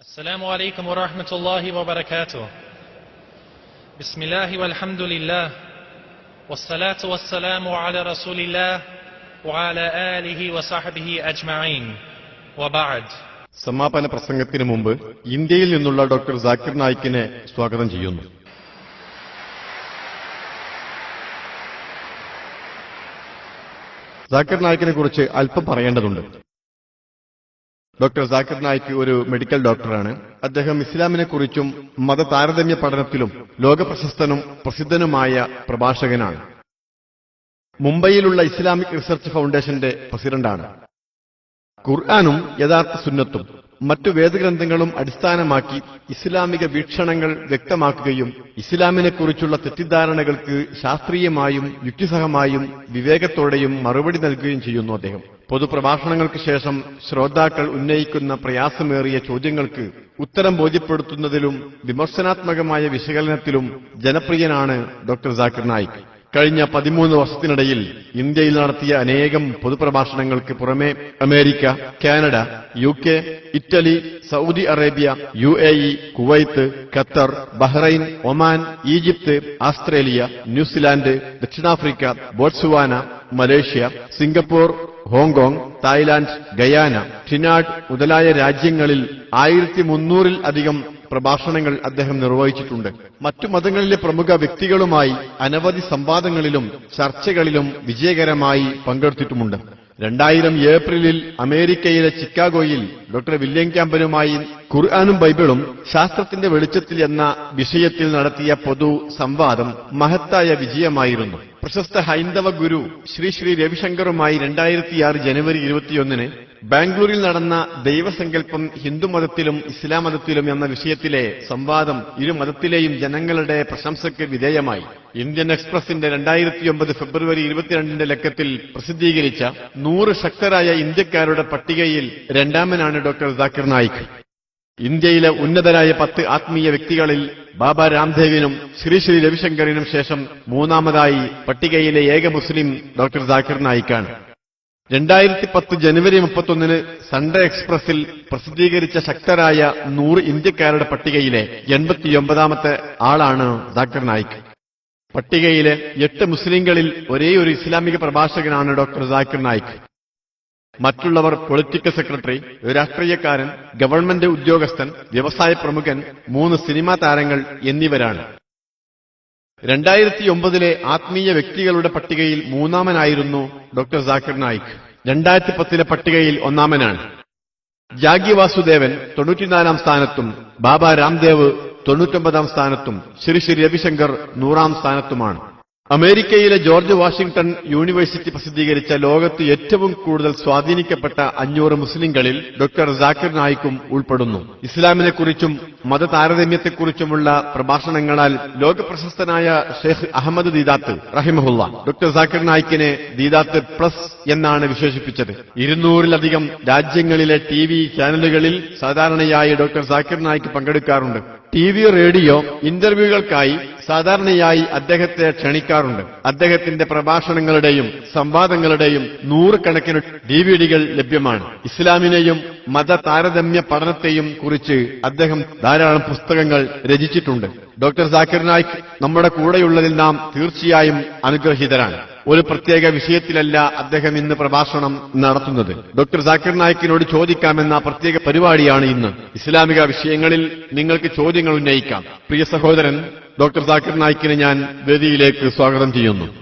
السلام عليكم ورحمة الله وبركاته بسم الله والحمد لله والصلاة والسلام على رسول الله وعلى آله وصحبه أجمعين وبعد സമാപന പ്രസംഗത്തിന് മുമ്പ് ഇന്ത്യയിൽ നിന്നുള്ള ഡോക്ടർ ജാക്കിർ നായിക്കിനെ സ്വാഗതം ചെയ്യുന്നു ജാക്കിർ നായിക്കിനെ കുറിച്ച് അല്പം പറയേണ്ടതുണ്ട് ഡോക്ടർ സാക്കിർ നായിക് ഒരു മെഡിക്കൽ ഡോക്ടറാണ്. അദ്ദേഹം ഇസ്ലാമിനെ കുറിച്ചും മത താരതമ്യ പഠനത്തിലും ലോകപ്രശസ്തനും പ്രസിദ്ധനുമായ പ്രഭാഷകനാണ്. മുംബൈയിലുള്ള ഇസ്ലാമിക് റിസർച്ച് ഫൗണ്ടേഷന്റെ പ്രസിഡന്റാണ്. ഖുർആാനും യഥാർത്ഥ സുന്നത്തും മറ്റു വേദഗ്രന്ഥങ്ങളും അടിസ്ഥാനമാക്കി ഇസ്ലാമിക വീക്ഷണങ്ങൾ വ്യക്തമാക്കുകയും ഇസ്ലാമിനെക്കുറിച്ചുള്ള തെറ്റിദ്ധാരണകൾക്ക് ശാസ്ത്രീയമായും യുക്തിസഹമായും വിവേകത്തോടെയും മറുപടി നൽകുകയും ചെയ്യുന്നു അദ്ദേഹം. പൊതുപ്രഭാഷണങ്ങൾക്ക് ശേഷം ശ്രോതാക്കൾ ഉന്നയിക്കുന്ന പ്രയാസമേറിയ ചോദ്യങ്ങൾക്ക് ഉത്തരം ബോധ്യപ്പെടുത്തുന്നതിലും വിമർശനാത്മകമായ വിശകലനത്തിലും ജനപ്രിയനാണ് ഡോക്ടർ ജാക്കിർ നായിക്. കഴിഞ്ഞ പതിമൂന്ന് വർഷത്തിനിടയിൽ ഇന്ത്യയിൽ നടത്തിയ അനേകം പൊതുപ്രഭാഷണങ്ങൾക്ക് പുറമെ America Canada U K Italy Saudi Arabia U A E Kuwait Qatar Bahrain Oman Egypt Australia New Zealand ദക്ഷിണാഫ്രിക്ക Botswana Malaysia Singapore Hong Kong Thailand Guyana Trinidad മുതലായ രാജ്യങ്ങളിൽ ആയിരത്തി മുന്നൂറിൽ അധികം പ്രഭാഷണങ്ങൾ അദ്ദേഹം നിർവഹിച്ചിട്ടുണ്ട്. മറ്റു മതങ്ങളിലെ പ്രമുഖ വ്യക്തികളുമായി അനവധി സംവാദങ്ങളിലും ചർച്ചകളിലും വിജയകരമായി പങ്കെടുത്തിട്ടുമുണ്ട്. രണ്ടായിരം ഏപ്രിലിൽ അമേരിക്കയിലെ ചിക്കാഗോയിൽ ഡോക്ടർ വില്യം ക്യാമ്പനുമായി ഖുർആാനും ബൈബിളും ശാസ്ത്രത്തിന്റെ വെളിച്ചത്തിൽ എന്ന വിഷയത്തിൽ നടത്തിയ പൊതു സംവാദം മഹത്തായ വിജയമായിരുന്നു. പ്രശസ്ത ഹൈന്ദവ ഗുരു ശ്രീ ശ്രീ രവിശങ്കറുമായി രണ്ടായിരത്തിയാറ് ജനുവരി ഇരുപത്തിയൊന്നിന് ബാംഗ്ലൂരിൽ നടന്ന ദൈവസങ്കല്പം ഹിന്ദുമതത്തിലും ഇസ്ലാം മതത്തിലും എന്ന വിഷയത്തിലെ സംവാദം ഇരു മതത്തിലെയും ജനങ്ങളുടെ പ്രശംസയ്ക്ക് വിധേയമായി. ഇന്ത്യൻ എക്സ്പ്രസിന്റെ രണ്ടായിരത്തിയൊമ്പത് ഫെബ്രുവരി ഇരുപത്തിരണ്ടിന്റെ ലക്കത്തിൽ പ്രസിദ്ധീകരിച്ച നൂറ് ശക്തരായ ഇന്ത്യക്കാരുടെ പട്ടികയിൽ രണ്ടാമനാണ് ഡോക്ടർ ജാക്കിർ നായിക്. ഇന്ത്യയിലെ ഉന്നതരായ പത്ത് ആത്മീയ വ്യക്തികളിൽ ബാബ രാംദേവിനും ശ്രീ ശ്രീ രവിശങ്കറിനും ശേഷം മൂന്നാമതായി പട്ടികയിലെ ഏക മുസ്ലിം ഡോക്ടർ ജാക്കിർ നായിക്കാണ്. രണ്ടായിരത്തി പത്ത് ജനുവരി മുപ്പത്തൊന്നിന് സൺഡേ എക്സ്പ്രസിൽ പ്രസിദ്ധീകരിച്ച ശക്തരായ നൂറ് ഇന്ത്യക്കാരുടെ പട്ടികയിലെ എൺപത്തിയൊമ്പതാമത്തെ ആളാണ് ഡോക്ടർ നായിക്. പട്ടികയിലെ എട്ട് മുസ്ലിങ്ങളിൽ ഒരേ ഒരു ഇസ്ലാമിക പ്രഭാഷകനാണ് ഡോക്ടർ ജാക്കിർ നായിക്. മറ്റുള്ളവർ പൊളിറ്റിക്കൽ സെക്രട്ടറി രാഷ്ട്രീയക്കാരൻ ഗവൺമെന്റ് ഉദ്യോഗസ്ഥൻ വ്യവസായ പ്രമുഖൻ മൂന്ന് സിനിമാ താരങ്ങൾ എന്നിവരാണ്. രണ്ടായിരത്തി ഒമ്പതിലെ ആത്മീയ വ്യക്തികളുടെ പട്ടികയിൽ മൂന്നാമനായിരുന്നു ഡോക്ടർ ജാക്കിർ നായിക്. രണ്ടായിരത്തി പത്തിലെ പട്ടികയിൽ ഒന്നാമനാണ്. ജാഗി വാസുദേവൻ തൊണ്ണൂറ്റിനാലാം സ്ഥാനത്തും ബാബ രാംദേവ് തൊണ്ണൂറ്റൊമ്പതാം സ്ഥാനത്തും ശ്രീ ശ്രീ രവിശങ്കർ നൂറാം സ്ഥാനത്തുമാണ്. അമേരിക്കയിലെ ജോർജ് വാഷിംഗ്ടൺ യൂണിവേഴ്സിറ്റി പ്രസിദ്ധീകരിച്ച ലോകത്ത് ഏറ്റവും കൂടുതൽ സ്വാധീനിക്കപ്പെട്ട അഞ്ഞൂറ് മുസ്ലിംകളിൽ ഡോക്ടർ ജാക്കിർ നായിക്കും ഉൾപ്പെടുന്നു. ഇസ്ലാമിനെക്കുറിച്ചും മത താരതമ്യത്തെക്കുറിച്ചുമുള്ള പ്രഭാഷണങ്ങളാൽ ലോകപ്രശസ്തനായ ഷെയ്ഖ് അഹമ്മദ് ദീദാത്ത് റഹിമഹുല്ല. ഡോക്ടർ ജാക്കിർ നായിക്കിനെ ദീദാത്ത് പ്ലസ് എന്നാണ് വിശേഷിപ്പിച്ചത്. ഇരുന്നൂറിലധികം രാജ്യങ്ങളിലെ ടി ചാനലുകളിൽ സാധാരണയായി ഡോക്ടർ ജാക്കിർ നായിക്ക് പങ്കെടുക്കാറുണ്ട്. ടി വി റേഡിയോ ഇന്റർവ്യൂകൾക്കായി സാധാരണയായി അദ്ദേഹത്തെ ക്ഷണിക്കാറുണ്ട്. അദ്ദേഹത്തിന്റെ പ്രഭാഷണങ്ങളുടെയും സംവാദങ്ങളുടെയും നൂറുകണക്കിന് ഡിവിഡികൾ ലഭ്യമാണ്. ഇസ്ലാമിനെയും മത താരതമ്യ പഠനത്തെയും കുറിച്ച് അദ്ദേഹം ധാരാളം പുസ്തകങ്ങൾ രചിച്ചിട്ടുണ്ട്. ഡോക്ടർ സാക്കിർ നായിക് നമ്മുടെ കൂടെയുള്ളതിൽ നാം തീർച്ചയായും അനുഗ്രഹീതരാണ്. ഒരു പ്രത്യേക വിഷയത്തിലല്ല അദ്ദേഹം ഇന്ന് പ്രഭാഷണം നടത്തുന്നത്. ഡോക്ടർ സാക്കിർ നായിക്കിനോട് ചോദിക്കാമെന്ന പ്രത്യേക പരിപാടിയാണ് ഇന്ന്. ഇസ്ലാമിക വിഷയങ്ങളിൽ നിങ്ങൾക്ക് ചോദ്യങ്ങൾ ഉന്നയിക്കാം. പ്രിയ സഹോദരൻ ഡോക്ടർ സാക്കിർ നായിക്കിനെ ഞാൻ വേദിയിലേക്ക് സ്വാഗതം ചെയ്യുന്നു.